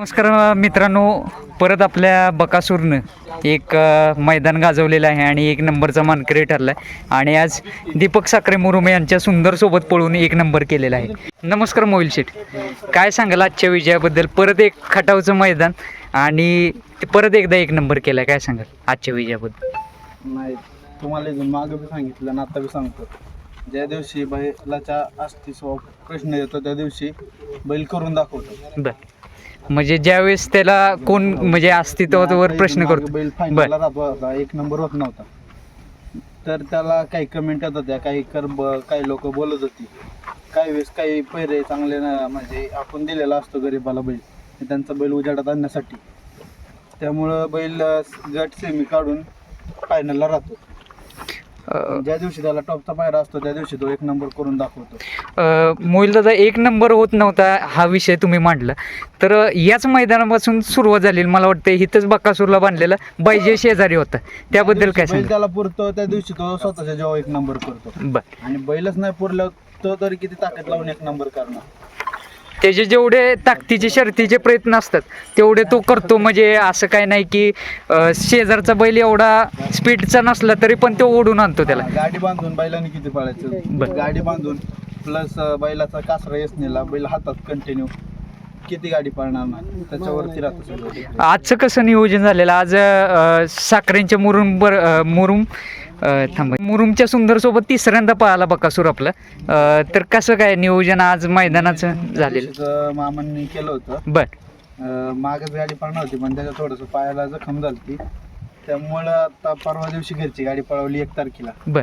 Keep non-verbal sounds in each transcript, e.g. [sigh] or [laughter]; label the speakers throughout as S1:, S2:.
S1: नमस्कार मित्रांनो परत आपल्या बकासूरनं एक मैदान गाजवलेलं आहे आणि एक नंबरचा मानकरी ठरला आहे आणि आज दीपक साखरे मुरुमे यांच्या सुंदर सोबत पळून एक नंबर केलेला आहे. नमस्कार मोहिल शेठ. काय सांगाल आजच्या विजयाबद्दल? परत एक खटावचं मैदान आणि ते परत एकदा एक नंबर केला काय सांगाल आजच्या विजयाबद्दल?
S2: नाही तुम्हाला मागं बी सांगितलं आणि आता बी सांगतो. ज्या दिवशी बैलाच्या अस्तित्व प्रश्न येतो त्या दिवशी बैल करून दाखवतो.
S1: बर. म्हणजे ज्यावेळेस त्याला कोण म्हणजे अस्तित्वावर प्रश्न करतो.
S2: बैल
S1: बर.
S2: फायनलला राहतो होता एक नंबर होत नव्हता. तर त्याला काही कमेंट येत होत्या. काही कर काही लोक बोलत होती. काही वेळेस काही पैरे चांगले ना म्हणजे आपण दिलेला असतो गरीबाला बैल. हे त्यांचा बैल उजाडात आणण्यासाठी. त्यामुळं बैल गट सेमी काढून फायनलला राहतो. ज्या दिवशी त्याला टॉपचा पायरा असतो त्या दिवशी तो एक नंबर करून दाखवतो.
S1: मोहिल दादा एक नंबर होत नव्हता हा विषय तुम्ही मांडला. तर याच मैदानापासून सुरुवात झाली मला वाटतं इथंच बकासूरला बांधलेला बैजे शेजारी होता. त्याबद्दल काय सांगा
S2: त्याला पुरतो त्या दिवशी तो स्वतःच्या जेव्हा एक नंबर करतो. आणि बैलच नाही पुरलं तो तरी किती ताकद लावून एक नंबर करणार?
S1: त्याचे जेवढे ताकदीचे शर्तीचे प्रयत्न असतात तेवढे तो करतो. म्हणजे असं काय नाही की अ, शेजारचा बैल एवढा स्पीडचा नसला तरी पण तो ओढून आणतो त्याला.
S2: हा, गाडी बांधून बैलाने किती पळायचं?
S1: बर.
S2: गाडी बांधून प्लस बैलाचा कासरा येसनेला बैल हातात कंटिन्यू किती गाडी पळणार ना? त्याच्यावरती राहतं सगळं.
S1: आजचं कसं नियोजन झालेलं? आज अ, साखरेंच्या मुरुम बर अ, मुरुम थांबा. मुरुमच्या सुंदर सोबत तिसऱ्यांदा पळाला बकासूर आपला. तर कसं काय नियोजन आज मैदानाचं झालेलं?
S2: मामांनी केलं होतं.
S1: बर.
S2: मागच गाडी पळणार होती पण त्याच्या थोडंसं पायाला जखम झाली त्यामुळं आता परवा दिवशी घरची गाडी पळवली एक तारखेला.
S1: बर.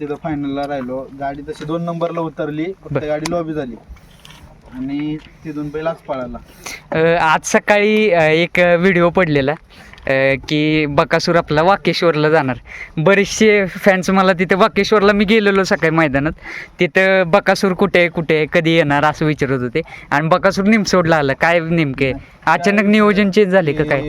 S2: तिथं फायनलला राहिलो. गाडी तशी दोन नंबरला उतरली फक्त. गाडी लॉबी झाली. आणि तिथून बैलाच पळाला.
S1: आज सकाळी एक व्हिडिओ पडलेला. की बकासूर आपला वाकेश्वरला जाणार. बरेचसे फॅन्स मला तिथे वाकेश्वरला मी गेलेलो सकाळी मैदानात. तिथं बकासूर कुठे आहे, कुठे आहे, कधी येणार असं विचारत होते. आणि बकासूर निमसोडला आलं. काय नेमके? अचानक नियोजन चेंज झाले का काय?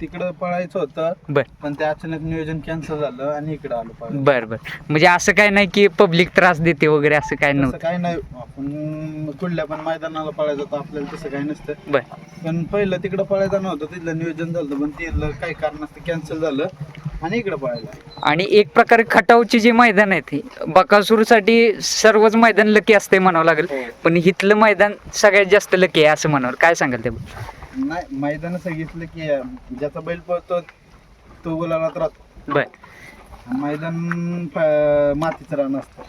S2: तिकडं पळायचं होतं
S1: बर.
S2: पण ते अचानक नियोजन कॅन्सल झालं आणि इकडं आलो पळायला.
S1: बर बर. म्हणजे असं काय नाही की पब्लिक त्रास देते वगैरे असं काय
S2: तसं
S1: नव्हतं?
S2: काही नाही. आपण कुठल्या पण मैदानाला पळायचं तर आपल्याला तसं काही नसतं.
S1: बर.
S2: पण पहिलं तिकडं पळायचं नव्हतं तिथलं नियोजन झालं पण तिथलं काही कारणास्तव कॅन्सल झालं आणि इकडं पळायला.
S1: आणि एक प्रकारे खटावची जी मैदान आहेत ही बकासूरसाठी सर्वच मैदान लकी असते म्हणावं लागेल
S2: हो.
S1: पण इथलं मैदान सगळ्यात जास्त लकी आहे असं म्हणावं काय सांगाल ते
S2: नाही मैदान सांगितलं की ज्याचा बैल पळतो तो गुलालात राहतो.
S1: बर.
S2: मैदान फ- मातीचं रान असतं.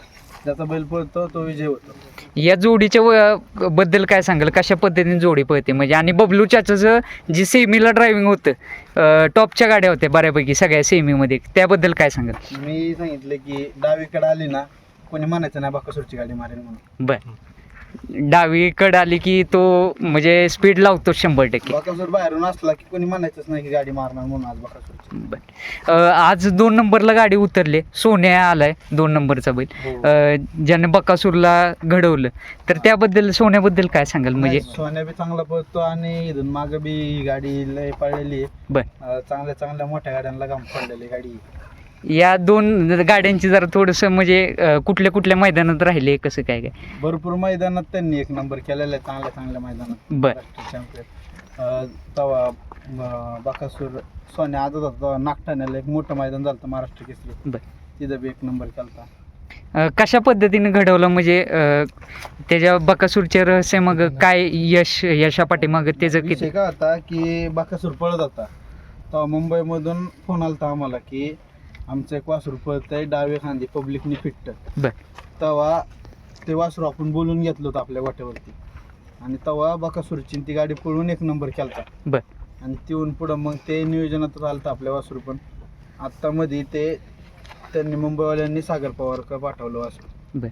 S2: ज्याचा बैल पळतो तो विजय होतो.
S1: या जोडीच्या व- बद्दल काय सांगाल? कशा पद्धतीने जोडी पळते? म्हणजे आणि बबलू चाचाचं जी सेमीला ड्रायव्हिंग होतं अं, टॉपच्या गाड्या होत्या बऱ्यापैकी सगळ्या सेमीमध्ये त्याबद्दल काय सांगाल?
S2: मी सांगितलं की डावीकडे आली ना कोणी म्हणायचं नाही बाकासूरची गाडी मारेल म्हणून.
S1: बर. डावीकडे आली की तो म्हणजे स्पीड लावतो शंभर टक्के.
S2: बाकासूर बाहेरून असला की कोणी म्हणायचंच नाही की गाडी मारणार म्हणून आज
S1: बर. अं, आज दोन नंबरला गाडी उतरली. सोन्या आलाय दोन नंबरचा बैल.
S2: हो.
S1: अं, ज्याने बकासूरला घडवलं. तर त्याबद्दल सोन्याबद्दल काय सांगाल? म्हणजे
S2: सोन्या बी चांगला पळतो आणि इथून माग बी ही गाडी लय पळलेली आहे.
S1: बर.
S2: अं, चांगल्या चांगल्या मोठ्या गाड्यांना काम पडलेली गाडी.
S1: या दोन गाड्यांची जरा थोडंसं म्हणजे कुठल्या कुठल्या मैदानात राहिले कसं काय काय?
S2: भरपूर मैदानात त्यांनी एक नंबर केलेला आहे चांगल्या चांगल्या मैदानात.
S1: बर.
S2: चॅम्पियन अं, बाकासूर सोन्या आजच होता नागठाण्याला एक मोठं मैदान झालं होतं महाराष्ट्र केसरी.
S1: बर.
S2: तिथं बी एक नंबर केलता
S1: अं, कशा पद्धतीने घडवलं म्हणजे त्याच्या बकासूरच्या रहस्य मग काय यश यशापाठी मग त्याचं किती?
S2: काय होता की बाकासूर पळत होता. तेव्हा मुंबईमधून फोन आलता आम्हाला की आमचं एक वासरूर पळत आहे डावे खांदी पब्लिकनी फिट्ट.
S1: बर.
S2: तेव्हा ते वासरू आपण बोलून घेतलं होतं आपल्या वाटेवरती आणि तेव्हा बाकासूरची ती गाडी पळून एक नंबर केलता.
S1: बर.
S2: आणि तिथून पुढं मग ते नियोजनात आलतं आपल्या वासरू पण. आत्ता मध्ये ते त्यांनी मुंबईवाल्यांनी सागर पवार पाठवलं वासरू.
S1: बर.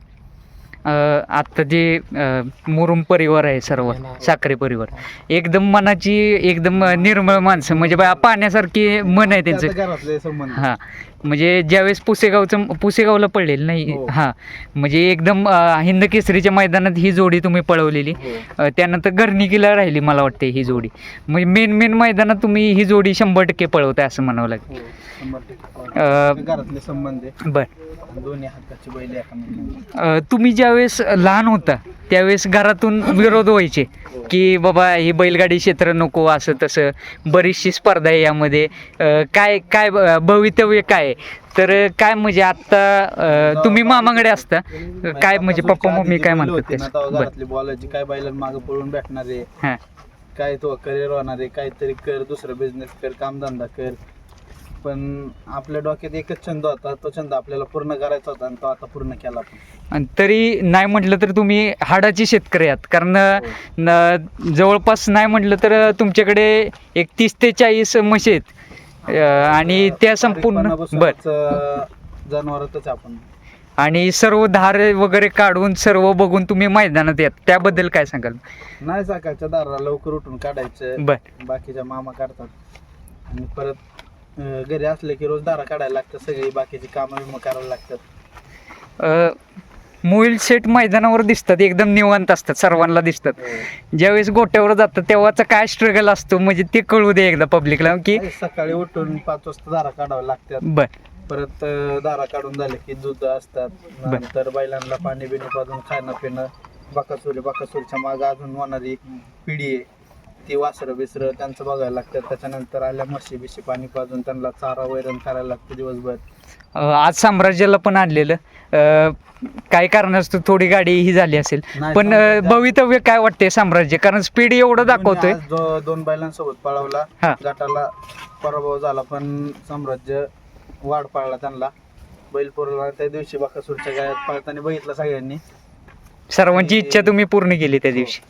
S1: अं, आत्ता जे अं, मुरुम परिवार आहे सर्व साखरे परिवार. एकदम मनाची एकदम निर्मळ माणसं. म्हणजे बा पाण्यासारखी मन आहे त्यांचं.
S2: आता घरातले संबंध.
S1: हां. म्हणजे ज्यावेळेस पुसेगावचं पुसेगावला पडलेलं नाही
S2: हो.
S1: हां. म्हणजे एकदम अं, हिंद केसरीच्या मैदानात ही जोडी तुम्ही पळवलेली.
S2: हो.
S1: अं, त्यानंतर घरणिकीला राहिली मला वाटते ही जोडी. म्हणजे मेन मेन मैदानात तुम्ही ही जोडी शंभर टक्के पळवताय असं म्हणावं लागेल.
S2: हो, शंभर टक्के.
S1: अं,
S2: घरातले संबंध आहे.
S1: बरं.
S2: दोन्ही हाताची बैल एकामेकांना
S1: अ, तुम्ही ज्यावेळेस लहान होता त्यावेळेस घरातून विरोध व्हायचे की बाबा ही बैलगाडी क्षेत्र नको असं तसं. बरीचशी स्पर्धा आहे यामध्ये. अ, काय काय ब- भवितव्य काय? आहे? तर काय म्हणजे आत्ता अ, तुम्ही मामाकडे असता. काय म्हणजे पप्पा मम्मी काय म्हणतात
S2: ते?
S1: ते बरं.
S2: घरातली बोलायची काय बैलांना मागे पळून भेटणार आहे.
S1: हां.
S2: काय तो करिअर होणार आहे काहीतरी कर दुसरं बिझनेस कर कामधंदा कर. पण आपल्या डोक्यात एकच छंद होता तो छंद आपल्याला पूर्ण करायचा होता आणि तो आता पूर्ण केला आपण.
S1: आणि तरी नाही म्हटलं तर तुम्ही हाडाचे शेतकरी आहात. कारण न- जवळपास नाही म्हटलं तर तुमच्याकडे एक तीस ते चाळीस म्हशी आहेत. आणि त्या संपूर्ण बर.
S2: जनावरातच आपण.
S1: आणि सर्व धार वगैरे काढून सर्व बघून तुम्ही मैदानात येत त्याबद्दल काय सांगाल?
S2: नाही सकाळच्या दाराला लवकर उठून काढायचं.
S1: बर.
S2: बाकीच्या मामा काढतात आणि परत अं, घरी असले की रोज दारा काढायला लागतात सगळी बाकीची कामं विमं करायला लागतात.
S1: अ, मोईल सेट मैदानावर दिसतात एकदम निवांत असतात सर्वांना दिसतात. ज्यावेळेस गोट्यावर जातात तेव्हाचा काय स्ट्रगल असतो म्हणजे ते कळू दे एकदा पब्लिकला की
S2: सकाळी उठून पाच वाजता दारा काढावं लागतात.
S1: बर.
S2: परत दारा काढून झाले की दूध असतात. नंतर बैलांना पाणी बिणी पाजून खाणं पिणं बाकासुरी बाकासुरीच्या मागे अजून होणारी पिढी आहे. ती वासरं बिसरं त्यांचं बघायला लागतात. त्याच्यानंतर आल्या म्हशी बिशी पाणी पाजून त्यांना चारा वैरण करायला लागतं दिवसभर.
S1: अ, आज साम्राज्याला पण आणलेलं. अ, काही कारणास्तव थोडी गाडी ही झाली असेल.
S2: नाही,
S1: पण अ, भवितव्य काय वाटते साम्राज्य? कारण स्पीड एवढं दाखवतोय.
S2: आज जो दोन बैलांसोबत पळवला
S1: हा.
S2: गटाला पराभव झाला पण साम्राज्य वाढ पाळला त्यांना. बैल पुरला त्या दिवशी बाकासूरच्या गायात पळताना बघितलं सगळ्यांनी.
S1: सर्वांची इच्छा तुम्ही पूर्ण केली त्या दिवशी.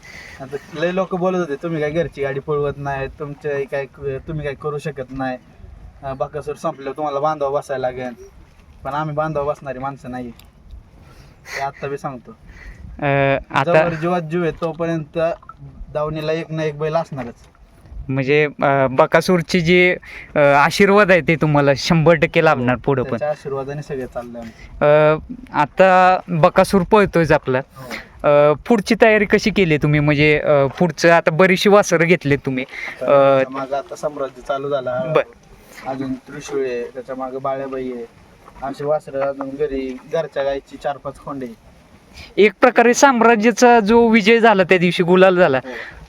S2: आता लय लोक बोलत होते तुम्ही काय घरची गाडी पळवत नाही तुमच्या काय तुम्ही काय करू शकत नाही. अं, बाकासूर संपलं तुम्हाला बांधावं बसायला लागेल. पण आम्ही बांधावं बसणारी माणसं नाही ते आता बी सांगतो.
S1: अ, आता
S2: जवळ जीवात जीव आहे तोपर्यंत दावणीला एक ना एक बैल असणारच.
S1: म्हणजे बकासूरची जी आशीर्वाद आहे ते तुम्हाला शंभर टक्के लाभणार पुढं पण.
S2: आशीर्वादाने सगळे.
S1: अ, आता बकासूर पळतोयच आपला. पुढची तयारी कशी केली तुम्ही? म्हणजे पुढचं आता बरीचशी वासरं घेतली तुम्ही.
S2: मागं आता साम्राज्य चालू झाला.
S1: बर.
S2: अजून त्रिशूळ आहे त्याच्यामागे बाळ्याबाई आहे. असे वासरं अजून घरी घरच्या गायची चार पाच खोंडे
S1: एक प्रकारे साम्राज्याचा जो विजय झाला त्या दिवशी गुलाल झाला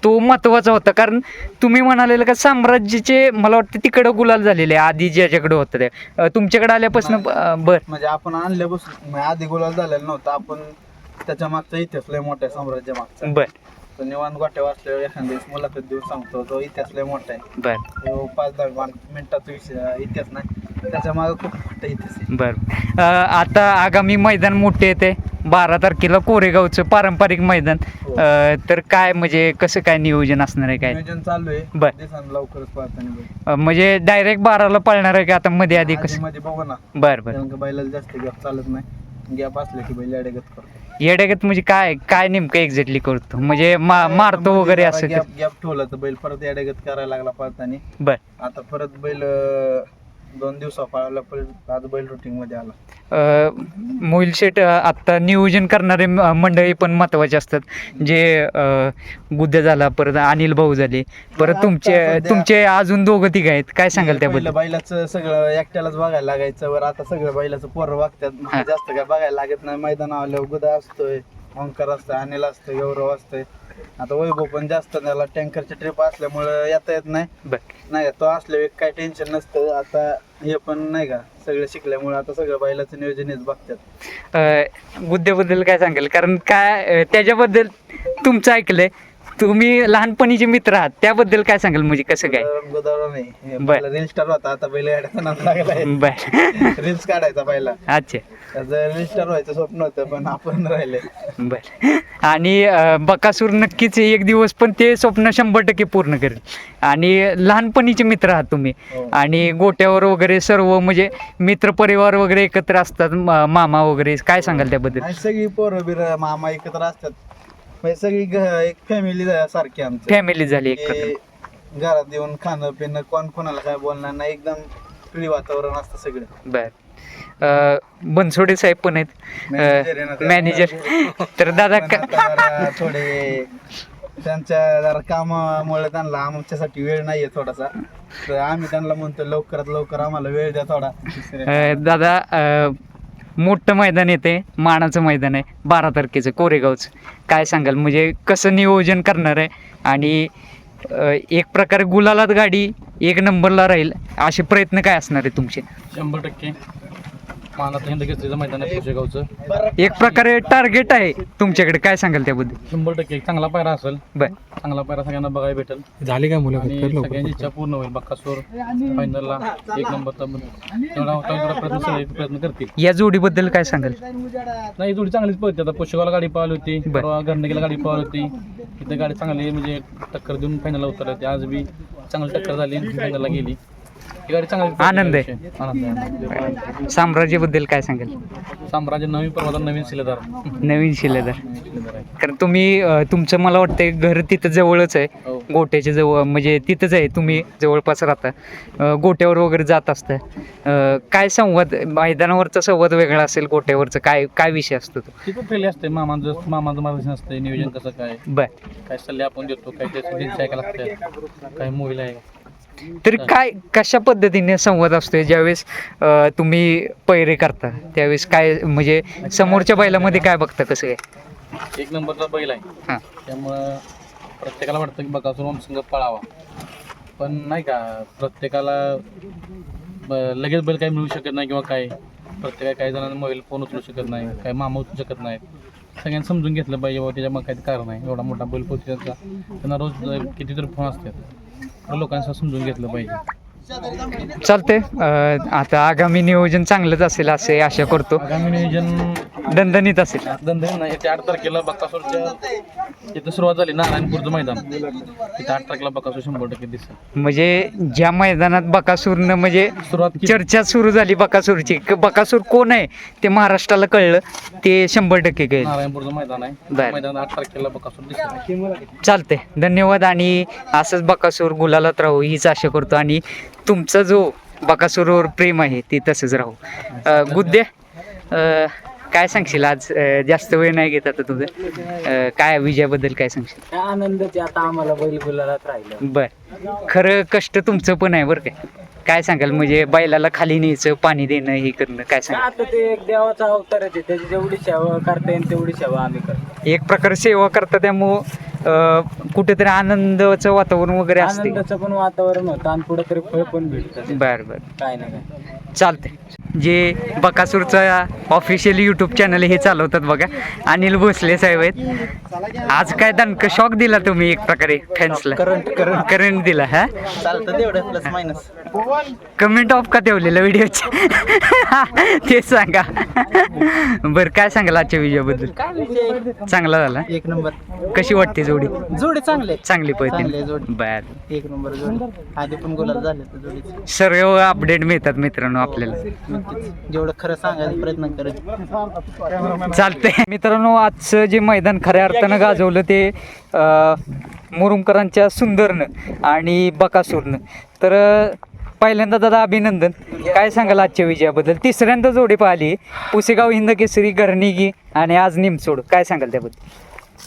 S1: तो महत्त्वाचा होता. कारण तुम्ही म्हणालेलं का साम्राज्याचे मला वाटतं तिकडं गुलाल झालेले आधी ज्याच्याकडे होतं ते. तुमच्याकडे आल्यापासून बर.
S2: म्हणजे आपण आणल्यापासून म्हणजे आधी गुलाल झालेला नव्हता आपण त्याच्या मागचा इतिहास लय मोठा आहे साम्राज्य मागचा
S1: बर.
S2: तो निवांत गोट्या वाचल्यावर एखाद्या दिवस मुलाखत देऊन सांगतो. तो इतिहास लय मोठा आहे.
S1: बर.
S2: तो पाच दहा मान- मिनिटाचा विषय इतिहास नाही. त्याच्यामागे खूप मोठा इतिहास आहे.
S1: बर. अ, आता आगामी मैदान मोठे येते बारा तारखेला कोरेगावचं पारंपरिक मैदान.
S2: हो.
S1: अ, तर काय म्हणजे कसं काय नियोजन असणार आहे काय?
S2: नियोजन चालू आहे.
S1: बर.
S2: दिवसांनी लवकरच पाहताना.
S1: अ, म्हणजे डायरेक्ट बाराला पळणार आहे का आता मध्ये आधी कसं
S2: मध्ये बघू ना.
S1: बर बर.
S2: कारण का बैलाला जास्त गॅप चालत नाही. गॅप असले की बैल अडगत करतो.
S1: येड्यागत म्हणजे काय काय नेमकं एक्झॅक्टली करतो? म्हणजे मा मारतो वगैरे असं
S2: गॅप गॅप ठेवला तर बैल परत अडगत करायला लागला पळताना.
S1: बर.
S2: आता परत बैल अं, दोन दिवसा पळाला परत आज बैल रुटीन मध्ये आला.
S1: अ, मोहिल शेट अ, आत्ता नियोजन करणारे म- मंडळी पण महत्त्वाचे असतात. जे अ, गुद्दे झाला परत अनिल भाऊ झाले परत
S2: आता
S1: तुमचे
S2: सध्या-
S1: तुमचे अजून दोघं तिघ आहेत. काय सांगाल
S2: पहिलं
S1: त्याबद्दल?
S2: बैलाचं सगळं एकट्यालाच बघायला लागायचं. वर आता सगळं बैलाचं पोरं वागतात. मला जास्त काय बघायला लागत नाही. मैदान आल्यावर गुदा असतोय. ओंकार असतोय अनिल असतोय गौरव असतोय. आता वैभव पण जास्त त्याला टँकरची ट्रिप असल्यामुळं येता येत नाही.
S1: बर.
S2: नाही का, तो असल्यावर काय टेन्शन नसतं. आता हे पण नाही का सगळं शिकल्यामुळे आता सगळं बैलाचं नियोजन हेच बघतात.
S1: अ, गुद्द्याबद्दल काय सांगाल? कारण काय अ, त्याच्याबद्दल तुमचं ऐकलंय. तुम्ही लहानपणीचे मित्र आहात त्याबद्दल काय सांगाल? म्हणजे कसं काय? बर.
S2: रील स्टार होता आता बैल लागलाय.
S1: बर.
S2: रील्स काढायचा पहिला.
S1: अच्छा.
S2: त्याचं रील स्टार व्हायचं स्वप्न होतं पण आपण राहिले.
S1: बर. आणि अ, बकासूर नक्कीच एक दिवस पण ते स्वप्न शंभर टक्के पूर्ण करेल. आणि लहानपणीचे मित्र आहात तुम्ही.
S2: हो.
S1: आणि गोट्यावर वगैरे सर्व म्हणजे मित्र परिवार वगैरे एकत्र असतात म- मामा वगैरे काय सांगाल त्याबद्दल?
S2: आणि सगळी पोरं बिर मामा एकत्र असतात. म्हणजे सगळी घ- एक फॅमिली सारखी आमची.
S1: फॅमिली झाली
S2: की घरात येऊन खाणं पिणं कोण कोणाला काय बोलणार नाही एकदम फ्री वातावरण असतं सगळं.
S1: बर. अ, बनसोडे साहेब पण
S2: Manager आहे
S1: आहेत. मॅनेजर तर दादा
S2: पण
S1: का
S2: आता जरा थोडे त्यांच्या जरा कामामुळे त्यांना आमच्यासाठी वेळ नाहीये थोडासा. तर आम्ही त्यांना म्हणतो लवकरात लवकर आम्हाला वेळ द्या थोडा.
S1: अ, दादा अ, मोठं मैदान येते मानाचं मैदान आहे बारा तारखेचं कोरेगावचं. काय सांगाल म्हणजे कसं नियोजन करणार आहे? आणि एक प्रकारे गुलालात गाडी एक नंबरला राहील असे प्रयत्न काय असणार आहे तुमचे?
S3: शंभर टक्के. मानात हिंद केसरीचं मैदान आहे पुशेगावचं
S1: एक प्रकारे टार्गेट आहे तुमच्याकडे. काय सांगाल त्याबद्दल?
S3: शंभर टक्के. एक चांगला पायरा असेल.
S1: बर.
S3: चांगला पायरा सगळ्यांना बघायला भेटेल.
S4: झाली काय मुलं
S3: आणि सगळ्यांची इच्छा पूर्ण होईल. बक्कासूर फायनलला एक नंबरचा तेवढा होता तेवढा प्रयत्न सगळे प्रयत्न करतील.
S1: या जोडीबद्दल काय सांगाल?
S3: नाही थोडी चांगलीच पळते. आता पुशेगावला गाडी पळाली होती.
S1: बर.
S3: परवा गाडी पळाली होती. तिथे गाडी चांगली म्हणजे टक्कर देऊन फायनलला उतरली होती. आज बी चांगली टक्कर झाली. फायनलला गेली. ही गाडी चांगली पळते
S1: आनंद आहे.
S3: आनंद आहे
S1: साम्राज्याबद्दल काय सांगाल?
S3: साम्राज्य नवीन परवाचा नवीन सिलेदार
S1: नवीन शिलेदार.
S3: आहे.
S1: कारण तुम्ही अ, तुमचं मला वाटतं घर तिथं जवळच आहे.
S3: हो.
S1: गोट्याच्या जवळ म्हणजे तिथंच आहे तुम्ही जवळपास राहता. अ, गोट्यावर वगैरे जात असता. अ, काय संवाद मैदानावरचा संवाद वेगळा असेल गोट्यावरचं? काय काय विषय असतो तो?
S3: ती पण फ्रेंडली असते मामांचं मामाचं मार्गदर्शन असते नियोजन कसं काय?
S1: बर.
S3: काय सल्ले आपण देतो काय त्याचे त्यांचे ऐकायला लागतात काही मोबाईल आहे.
S1: तर काय कशा पद्धतीने संवाद असतोय ज्यावेळेस तुम्ही पैरे करता? त्यावेळेस काय म्हणजे समोरच्या बैलामध्ये काय बघता कसं काय
S3: एक नंबरचा बैल आहे.
S1: हां.
S3: त्यामुळं प्रत्येकाला वाटतं की बघा संघ पळावा. पण नाही का प्रत्येकाला लगेच बैल काही मिळू शकत नाही किंवा काय. प्रत्येका काही जणांना मोबाईल फोन उचलू शकत नाही काही मामा उचलू शकत नाहीत. सगळ्यांनी समजून घेतलं पाहिजे बाबा त्याच्या मग काही कारण आहे एवढा मोठा बैल पोहोच त्यांचा त्यांना रोज कितीतरी फोन असतात. लोकांचं समजून घेतलं पाहिजे.
S1: चालतंय. अ, आता आगामी नियोजन चांगलंच असेल असे आशा करतो.
S3: आगामी नियोजन
S1: दणदणीत असेल.
S3: दंदन नाही आठ तारखेला बक्कासूरच्या तिथं सुरुवात झाली नारायणपूरचं मैदान. तिथं आठ तारखेला बक्कासूर शंभर टक्के दिसेल.
S1: म्हणजे ज्या मैदानात बकासूरनं म्हणजे
S3: सुरुवात.
S1: चर्चा सुरू झाली बकासूरची बकासूर कोण आहे ते महाराष्ट्राला कळलं ते शंभर टक्के कळलं.
S3: नारायणपूरचं मैदान आहे. मैदान आठ तारखेला बक्कासूर दिसेल.
S1: चालतंय. धन्यवाद आणि असंच बकासूर गुलालात राहू हीच आशा करतो. आणि तुमचा जो बकासूरवर प्रेम आहे ते तसंच राहू. गुद्दे काय सांगशील आज? जास्त वेळ नाही घेत आता तुझं. काय विजयाबद्दल काय सांगशील?
S4: आनंदच आता आम्हाला बैल गुलालात राहिलं.
S1: बर. खरं कष्ट तुमचं पण आहे बरं काय काय सांगाल? म्हणजे बैलाला खाली न्यायचं पाणी देणं हे करणं काय सांगाल?
S4: आता ते एक देवाचा अवतार आहे त्याची जेवढी सेवा करता येईल तेवढी सेवा आम्ही करतो.
S1: एक प्रकारे सेवा करता त्यामुळं अं, कुठेतरी आनंदाचं वातावरण वगैरे असते.
S4: आनंदाचं पण वातावरण होतं आणि पुढे तरी फळ पण भेटतं.
S1: बर बर.
S4: काय नाही काय.
S1: चालते जे बकासूरचा ऑफिशियल यूट्यूब चॅनल हे चालवतात बघा. अनिल भोसले साहेब आहेत. आज काय दणक शॉक दिला तुम्ही एक प्रकारे फॅन्सला
S2: करंट करंट
S1: करंट दिला हा? कमेंट ऑफ का ठेवलेलं व्हिडिओचे [laughs] ते सांगा. बरं काय सांगाल आजच्या
S2: विषय?
S1: चांगला झाला.
S2: एक नंबर.
S1: कशी वाटते जोडी?
S2: जोडे चांगले
S1: चांगली पळते.
S2: जोडी.
S1: बर.
S2: एक नंबर आधी पण झाले
S1: सर्व अपडेट मिळतात मित्रांनो आपल्याला.
S2: नक्कीच जेवढं खरं सांगायचा प्रयत्न करत
S1: चालतंय. मित्रांनो आजचं जे मैदान खऱ्या अर्थानं गाजवलं ते मुरुमकरांच्या सुंदरनं आणि बकासूरनं. तर पहिल्यांदा दादा अभिनंदन. काय सांगाल आजच्या विजयाबद्दल? तिसऱ्यांदा जोडी पाहिली. पुसेगाव हिंद केसरी गर्णिगी आणि आज निमसोड. काय सांगाल त्याबद्दल?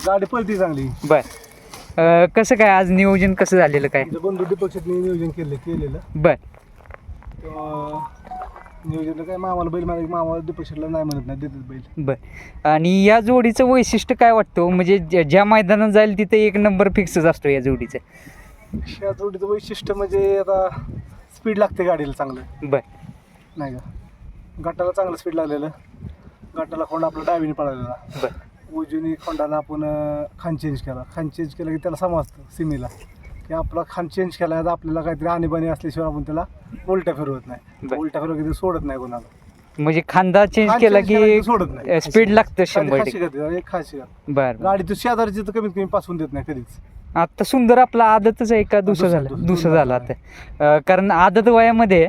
S5: गाडी पळती चांगली.
S1: बर. कसं काय आज नियोजन कसं झालेलं काय?
S5: बंधू नियोजन केलं केलेलं.
S1: बर.
S5: तेव्हा नियोजन काय मामाला बैल मला मामाला दीपक शेटला नाही म्हणत नाही देतात बैल.
S1: बर. आणि या जोडीचं वैशिष्ट्य काय वाटतं म्हणजे ज्या- ज्या मैदानात जाईल तिथे एक नंबर फिक्सच असतो या जोडीचं.
S5: या जोडीचं वैशिष्ट्य म्हणजे आता स्पीड लागते गाडीला चांगलं.
S1: बर.
S5: नाही का? गटाला चांगलं स्पीड लागलेलं. गटाला खोंड आपला डावीने पळालेला.
S1: बर.
S5: उजवीने खोंडाला आपण अं, खान चेंज केला. खान चेंज केलं की त्याला समजतं सिमीला. की आपला खान चेंज केला आहे तर आपल्याला काहीतरी आणीबाणी असल्याशिवाय आपण त्याला उलट्या फिरवत नाही
S1: बरं.
S5: उलट्या फिरवत ते सोडत नाही कोणाला
S1: म्हणजे खांदा चेंज
S5: खान
S1: केला
S5: change केला
S1: की
S5: की सोडत नाही.
S1: स्पीड लागतं शंभर टक्के
S5: एक खाशी.
S1: बर बर.
S5: गाडी तू शेजारची तर कमीत कमी पासून देत नाही कधीच
S1: आता सुंदर आपला आदतच आहे का दुसरं
S5: दुसरं-
S1: झालं
S5: दुसरं-
S1: दुसरं
S5: दुसरं
S1: झालं आता अं, कारण आदत वयामध्ये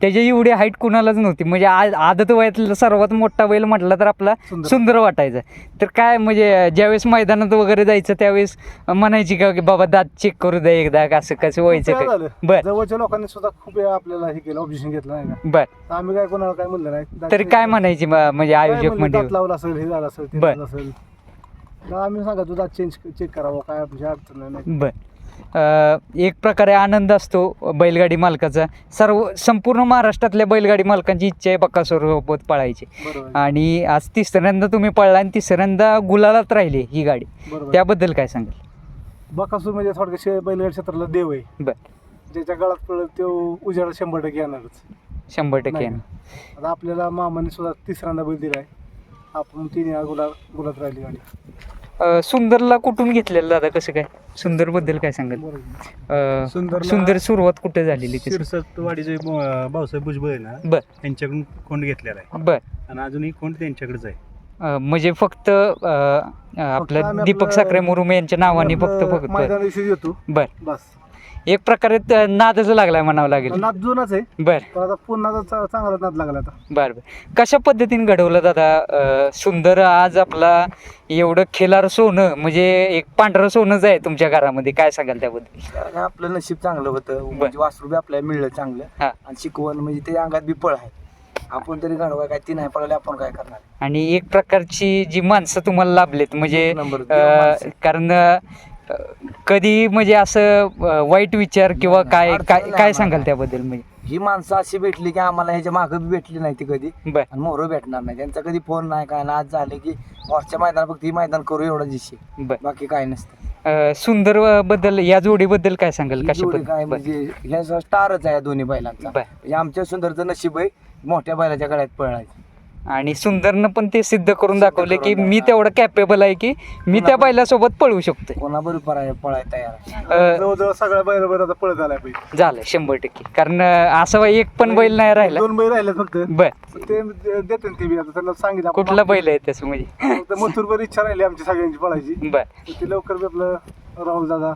S1: त्याची एवढी हाईट कुणालाच नव्हती. म्हणजे आज आदत वयातला सर्वात मोठा बैल म्हटला तर आपला
S5: सुंदर.
S1: वाटायचा. तर काय म्हणजे ज्यावेळेस मैदानात वगैरे जायचं त्यावेळेस म्हणायची का की बाबा दात चेक करू द्या एकदा का असं कसं व्हायचं काय. बर.
S5: जवळच्या लोकांनी सुद्धा खूप आपल्याला हे केलं ऑब्जेक्शन घेतलं नाही
S1: बर.
S5: आम्ही काय कोणाला काय म्हणलं नाही.
S1: तरी काय म्हणायची म्हणजे आयोजक म्हणजे?
S5: लावला असेल हे झालं असेल
S1: बर.
S5: आम्ही सांगा तू दात चेंज चेक करावं काय म्हणजे अडचण नाही.
S1: बर. एक प्रकारे आनंद असतो बैलगाडी मालकाचा. सर्व संपूर्ण महाराष्ट्रातल्या बैलगाडी मालकांची इच्छा आहे बकासोबत पळायची. आणि आज तिसऱ्यांदा तुम्ही पळला आणि तिसऱ्यांदा गुलालात राहिली ही गाडी. त्याबद्दल काय सांगाल?
S5: बकासूर म्हणजे थोडक्यात बैलगाडी क्षेत्राला देव आहे.
S1: बर.
S5: ज्याच्या गळात पडलं तो उजाडा शंभर टक्के येणारच.
S1: शंभर टक्के.
S5: आता आपल्याला मामाने सुद्धा तिसऱ्यांदा बैल दिलाय. आपण तीन वेळा गुला गुलात राहिली गाडी.
S1: सुंदरला कुठून घेतलेलं दादा? कसं काय? सुंदरबद्दल काय सांगाल? अ,
S6: सुंदरला-
S1: सुंदर सुरुवात कुठे झालेली
S6: अं, भाऊसाहेब भुजबळ आहे ना
S1: बर.
S6: त्यांच्याकडून कोंड घेतलेला आहे.
S1: बर.
S6: आणि अजूनही कोंड त्यांच्याकडेच आहे.
S1: म्हणजे फक्त आपलं दीपक साखरे मुरुमे यांच्या नावाने फक्त फक्त बर.
S5: बस.
S1: एक प्रकारे त- नादच लागलाय म्हणावं लागेल.
S5: नाद जुनाच आहे.
S1: बर.
S5: पण आता पुन्हा चा- चांगला नाद लागला आता
S1: बर बर. कशा पद्धतीने घडवलं दादा? अ, सुंदर आज आपला एवढं खेळार सोनं म्हणजे एक पांढरं सोनंच आहे तुमच्या घरामध्ये. काय सांगाल त्याबद्दल?
S4: कारण आपलं नशीब चांगलं होतं. म्हणजे वासरू बी आपल्याला मिळलं चांगलं.
S1: हा.
S4: आणि शिकवण म्हणजे ते अंगात बी पळ आहे. आपण तरी घडवाय काय ती नाही पळाले आपण काय करणार?
S1: आणि एक प्रकारची जी माणसं तुम्हाला लाभलेत म्हणजे
S4: एक नंबर,
S1: अ,
S4: देव माणसं.
S1: कारण अ, कधी म्हणजे असं वाईट विचार किंवा काय काय काय. सांगाल त्याबद्दल म्हणजे?
S4: ही माणसं अशी भेटली की आम्हाला ह्याच्या मागं बी भेटली नाही ती कधी.
S1: बर.
S4: आणि मोहरं भेटणार नाही. त्यांचा कधी फोन नाही काय नाही. आज झाले की वरच्या मैदान फक्त ही मैदान करू एवढा दिशी.
S1: बर.
S4: बाकी काय नसतं.
S1: अ, सुंदर अ, बद्दल या जोडीबद्दल काय सांगाल?
S4: ही
S1: कशा
S4: जोडी काय
S1: पद्धती.
S4: म्हणजे ह्या स्टारच आहे या दोन्ही बैलांचा.
S1: बर.
S4: म्हणजे आमच्या सुंदरचं नशीब आहे. मोठ्या बैलाच्या गळ्यात पळायचं.
S1: आणि सुंदरनं पण ते सिद्ध करून दाखवले की मी. तेवढं कॅपेबल आहे की मी त्या बैलासोबत पळू शकतोय.
S4: कोणाबरोबर पळाय पळाय तयार आहे.
S1: अ,
S5: जवळजवळ सगळ्या बैल आता पळत आलाय बैल.
S1: झालं शंभर टक्के. कारण अ, असं एक पण बैल नाही राहिला.
S5: दोन बैल राहिले फक्त.
S1: बर.
S5: ते देते ते बी आता त्यांना सांगितलं आपण
S1: कुठला बैल आहे त्याचं म्हणजे
S5: फक्त मथुरभर इच्छा राहिली आमची सगळ्यांची पळायची.
S1: बर.
S5: तर ते लवकर बी आपलं राहुल दादा.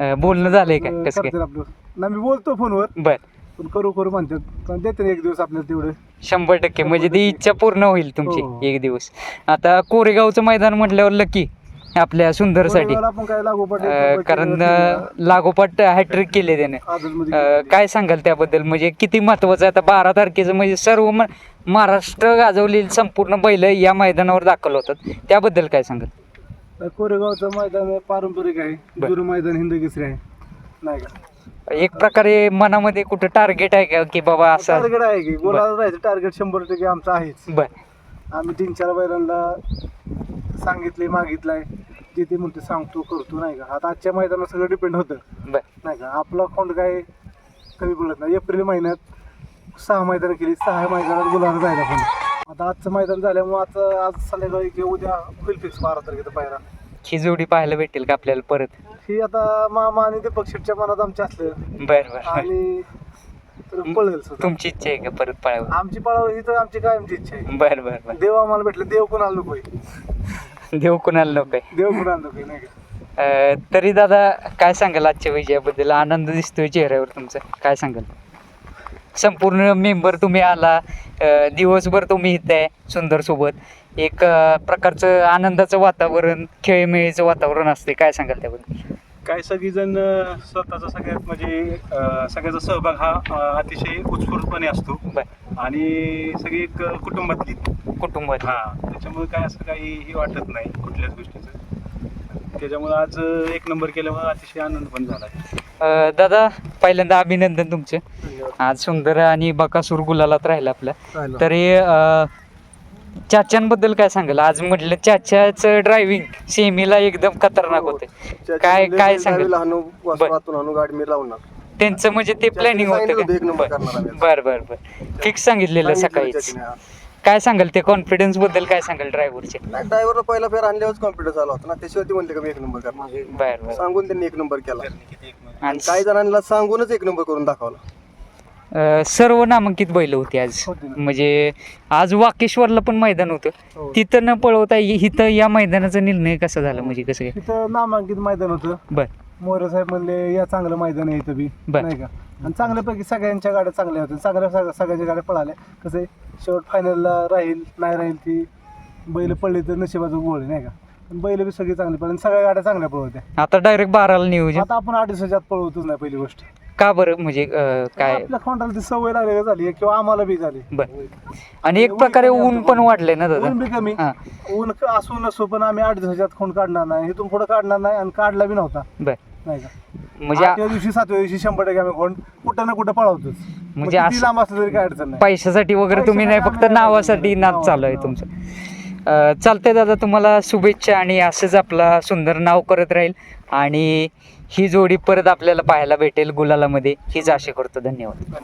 S1: अ, बोलणं झालंय का? कसं काय?
S5: करतील आपलं. ना मी बोलतो फोनवर.
S1: बर.
S5: पण करू करू म्हणतात. पण देते एक दिवस आपल्याला तेवढं.
S1: शंभर टक्के. म्हणजे ती इच्छा पूर्ण होईल तुमची
S5: हो.
S1: एक दिवस. आता कोरेगावचं मैदान म्हटल्यावर लकी आपल्या सुंदरसाठी.
S5: कोरेगावला आपण काय लागोपाठ
S1: अ, कारण अ, लागोपाठ हॅट्रिक केले त्याने. अ, काय सांगाल त्याबद्दल? म्हणजे किती महत्वाचं आहे आता बारा तारखेचं? म्हणजे सर्व म- महाराष्ट्र गाजवलेली संपूर्ण बैल या मैदानावर दाखल होतात. त्याबद्दल काय सांगाल?
S5: कोरेगावचं मैदान पारंपरिक आहे.
S1: बर.
S5: जुनं मैदान आहे. नाही का?
S1: एक प्रकारे मनामध्ये कुठं टार्गेट आहे का की बाबा असं
S5: टार्गेट आहे की बोलायला राहायचं टार्गेट शंभर टक्के आमचं आहेच.
S1: बर.
S5: आम्ही तीन चार बैलांना सांगितले मागितलंय. जे ते म्हणते सांगतो करतो नाही का? आता आजच्या मैदानात सगळं डिपेंड होतं.
S1: बर.
S5: नाही का? आपला खोंड काय कमी पडत नाही. एप्रिल महिन्यात सहा मैदान केली सहा मैदानात गुलाब जायला पण. आता आजचं मैदान झाल्यामुळे आता आज संध्याकाळी किंवा उद्या होईल फिक्स बारा तारखेचा पायरा.
S1: ही जोडी पाहायला भेटेल का आपल्याला परत?
S5: ही आता मामा आणि दीपक शेटच्या मनात आमच्या असलं.
S1: बर बर.
S5: आणि तर पळेल सुद्धा.
S1: तुमची इच्छा आहे का परत पळावं?
S5: आमची पळावं ही तर आमची कायमची इच्छा आहे.
S1: बर बर बर.
S5: देव आम्हाला भेटलं देव कोणाला नको आहे.
S1: देव कुणाला नको
S5: देव कोणाला नको आहे नाही का?
S1: तरी दादा काय सांगाल आजच्या विजयाबद्दल? आनंद दिसतोय चेहऱ्यावर तुमचा. काय सांगाल? संपूर्ण मेंबर तुम्ही आला अ, दिवसभर तुम्ही इथे आहे सुंदर सोबत. एक प्रकारचं आनंदाचं वातावरण खेळमेळीचं वातावरण असते. काय सांगाल त्याबद्दल?
S6: काय सगळीजण स्वतःचा सगळ्यात म्हणजे अं, सगळ्याचा सहभाग हा अं, अतिशय उत्स्फूर्तपणे असतो.
S1: बर.
S6: आणि सगळी एक कुटुंबातली.
S1: कुटुंबात
S6: हा त्याच्यामुळे काय असं काही हे वाटत नाही कुठल्याच गोष्टीचं. त्याच्यामुळे आज अं, एक नंबर केल्यामुळे अतिशय आनंद पण झाला.
S1: अ, दादा पहिल्यांदा अभिनंदन तुमचं. आज सुंदर आणि बकासूर गुलालात राहिला आपला. तरी अ, चाच्यांबद्दल काय सांगाल? आज म्हटलं चाच्याचं ड्रायव्हिंग सेमीला एकदम खतरनाक होते काय काय सांगाल?
S5: गाडी मी लावणार
S1: त्यांचं म्हणजे ते प्लॅनिंग
S5: होतं.
S1: बर. बर बर फिक्स सांगितलेलं सकाळीच. काय सांगाल ते कॉन्फिडन्सबद्दल काय सांगाल ड्रायव्हरचे
S5: नाही ड्रायव्हरला पहिला फेर आणल्यावर कॉन्फिडन्स आला होता ना त्याशिवाय ती म्हणले का मी एक नंबर करणार? सांगून त्यांनी एक नंबर केला.
S1: आणि
S5: काही जणांना सांगूनच एक नंबर करून दाखवला.
S1: अ, सर्व नामांकित बैल होती आज.
S5: होती ना.
S1: म्हणजे आज वाकेश्वरला पण मैदान होतं.
S5: हो.
S1: तिथं न पळवता इ- इथं या मैदानाचा निर्णय कसा झाला? म्हणजे कसं काय?
S5: तिथं नामांकित मैदान होतं.
S1: बर.
S5: मोरे साहेब म्हणले या चांगलं मैदान आहे इथं बी.
S1: बर.
S5: नाही का? आणि चांगल्यापैकी सगळ्यांच्या गाड्या चांगल्या होत्या. चांगल्या सगळ्या सगळ्यांच्या गाड्या पळाल्या. कसं आहे, शेवट फायनलला राहील नाही राहील ती बैल पडली तर नशिबाचं गोळ नाही का? पण बैल बी सगळी चांगली पडली आणि सगळ्या गाड्या चांगल्या पळवत्या.
S1: आता डायरेक्ट बाराला नियोजन.
S5: आता आपण अडीच ह्याच्यात पळवतच नाही पहिली गोष्ट.
S1: का बरं म्हणजे अं, काय?
S5: आपल्या खोंडाला ती सवय लागली झाली किंवा आम्हाला बी झाली
S1: बर. आणि एक प्रकारे ऊन पण वाढले ना दादा?
S5: ऊन बी कमी.
S1: हा.
S5: ऊन क- असू नसो पण आम्ही अडीच ह्याच्यात खोंड काढणार नाही. इथून पुढे काढणार नाही आणि काढला बी नव्हता.
S1: बर.
S5: नाही का?
S1: म्हणजे
S5: आठव्या दिवशी सातव्या दिवशी शंभर टक्के आम्ही खोंड कुठं ना कुठं पळवतोच.
S1: म्हणजे
S5: किती
S1: असं-
S5: लांब असलं तरी काय अडचण नाही.
S1: पैशासाठी वगैरे तुम्ही नाही फक्त नावासाठी नाद चालू आहे तुमचं. अं, चालतंय दादा तुम्हाला शुभेच्छा आणि असंच आपला सुंदर नाव करत राहील. आणि ही जोडी परत आपल्याला पाहायला भेटेल गुलालामध्ये. हीच आशा करतो. धन्यवाद.